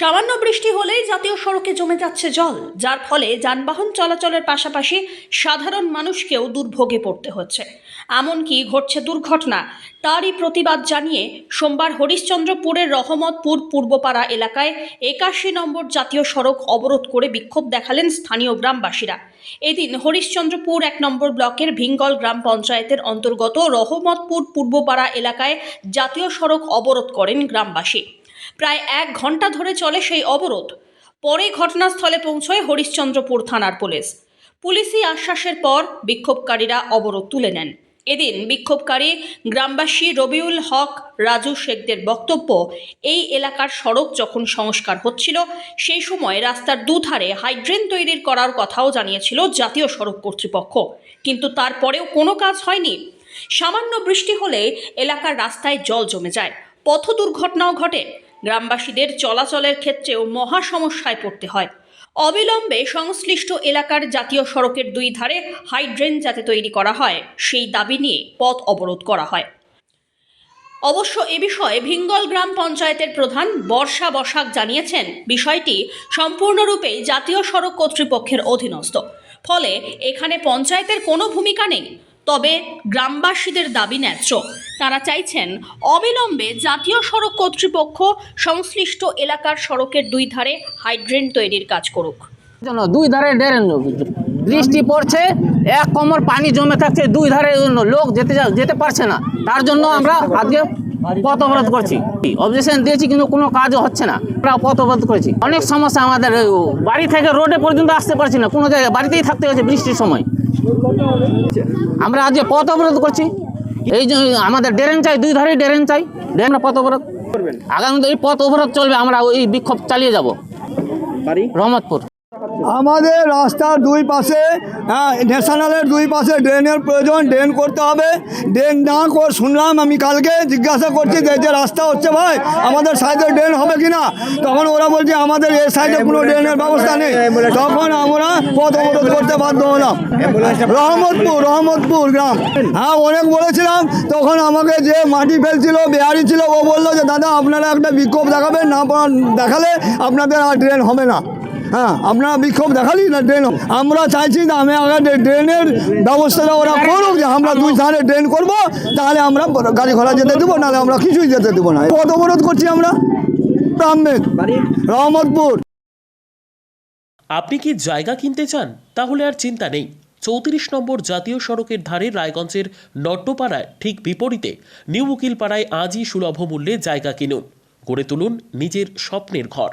সামান্য বৃষ্টি হলেই জাতীয় সড়কে জমে যাচ্ছে জল, যার ফলে যানবাহন চলাচলের পাশাপাশি সাধারণ মানুষকেও দুর্ভোগে পড়তে হচ্ছে। এমনকি ঘটছে দুর্ঘটনা, তারই প্রতিবাদ জানিয়ে সোমবার হরিশ্চন্দ্রপুরের রহমতপুর পূর্বপাড়া এলাকায় একাশি নম্বর জাতীয় সড়ক অবরোধ করে বিক্ষোভ দেখালেন স্থানীয় গ্রামবাসীরা। এদিন হরিশ্চন্দ্রপুর এক নম্বর ব্লকের ভিঙ্গল গ্রাম পঞ্চায়েতের অন্তর্গত রহমতপুর পূর্বপাড়া এলাকায় জাতীয় সড়ক অবরোধ করেন গ্রামবাসী। প্রায় এক ঘণ্টা ধরে চলে সেই অবরোধ। পরে ঘটনাস্থলে পৌঁছয় হরিশ্চন্দ্রপুর থানার পুলিশ। পুলিশি আশ্বাসের পর বিক্ষোভকারীরা অবরোধ তুলে নেন। এদিন বিক্ষোভকারী গ্রামবাসী রবিউল হক, রাজু শেখদের বক্তব্য, এই এলাকার সড়ক যখন সংস্কার হচ্ছিল, সেই সময় রাস্তার দুধারে হাইড্রেন তৈরির করার কথাও জানিয়েছিল জাতীয় সড়ক কর্তৃপক্ষ। কিন্তু তারপরেও কোনো কাজ হয়নি। সামান্য বৃষ্টি হলে এলাকার রাস্তায় জল জমে যায়। পথ দুর্ঘটনাও ঘটে। গ্রামবাসীদের চলাচলের ক্ষেত্রেও মহা সমস্যায় পড়তে হয়। অবিলম্বে সংশ্লিষ্ট এলাকার জাতীয় সড়কের দুই ধারে হাইড্রেন যাতে তৈরি করা হয়, সেই দাবি নিয়ে পথ অবরোধ করা হয়। অবশ্য এ বিষয়ে ভিঙ্গল গ্রাম পঞ্চায়েতের প্রধান বর্ষা বসাক জানিয়েছেন, বিষয়টি সম্পূর্ণরূপে জাতীয় সড়ক কর্তৃপক্ষের অধীনস্থ। ফলে এখানে পঞ্চায়েতের কোনো ভূমিকা নেই। তবে গ্রামবাসীদের দাবি ন্যায্য। তারা চাইছেন অবিলম্বে জাতীয় সড়ক কর্তৃপক্ষ সংশ্লিষ্ট এলাকার সড়কের দুই ধারে হাইড্রেন তৈরির কাজ করুক। জন্য দুই ধারে ড্রেন বৃষ্টি পড়ছে, এক কোমর পানি জমে থাকছে, দুই ধারে লোক যেতে যেতে পারছে না। তার জন্য আমরা আজকে পথ অবরোধ করছি। অবজেকশন দিয়েছি, কিন্তু কোনো কাজও হচ্ছে না। আমরা পথ অবরোধ করেছি। অনেক সমস্যা আমাদের বাড়ি থেকে রোডে পর্যন্ত আসতে পারছি না। কোনো জায়গায় বাড়িতেই থাকতে হচ্ছে বৃষ্টির সময়। আমরা আজকে পথ অবরোধ করছি। এই যে আমাদের ড্রেন চাই দুই ধারে ড্রেন চাই। ড্রেন পথ অবরোধ। আগামী এই পথ অবরোধ চলবে আমরা ওই বিক্ষোভ চালিয়ে যাব। রহমতপুর। আমাদের রাস্তার দুই পাশে ন্যাশনালের দুই পাশে ড্রেনের প্রয়োজন, ড্রেন করতে হবে। ড্রেন না কর শুনলাম আমি কালকে, জিজ্ঞাসা করছি যে যে রাস্তা হচ্ছে ভাই, আমাদের সাইডে ড্রেন হবে কি না তখন ওরা বলছে, আমাদের এই সাইডে কোনো ড্রেনের ব্যবস্থা নেই। তখন আমরা পথ অবরোধ করতে বাধ্য হলাম। রহমতপুর রহমতপুর গ্রাম। হ্যাঁ অনেক বলেছিলাম, তখন আমাকে যে মাটি ফেলছিল বেহারি ছিল, ও বলল যে, দাদা, আপনারা একটা বিক্ষোভ দেখাবেন, না দেখালে আপনাদের আর ড্রেন হবে না। হ্যাঁ আপনারা বিক্ষোভ দেখালি না ড্রেন আমরা চাইছি যে আমি আগে ড্রেনের ব্যবস্থাটা ওরা করুক, যে আমরা দুই ধারে ড্রেন করব, তাহলে আমরা গাড়ি ঘোড়া যেতে দেবো, নাহলে আমরা কিছুই যেতে দেবো না। পথ অবরোধ করছি আমরা। আহমেদ রহমতপুর। আপনি কি জায়গা কিনতে চান? তাহলে আর চিন্তা নেই। চৌত্রিশ নম্বর জাতীয় সড়কের ধারে রায়গঞ্জের নট্টপাড়ায় ঠিক বিপরীতে নিউ উকিলপাড়ায় আজই সুলভ মূল্যে জায়গা কিনুন। গড়ে তুলুন নিজের স্বপ্নের ঘর।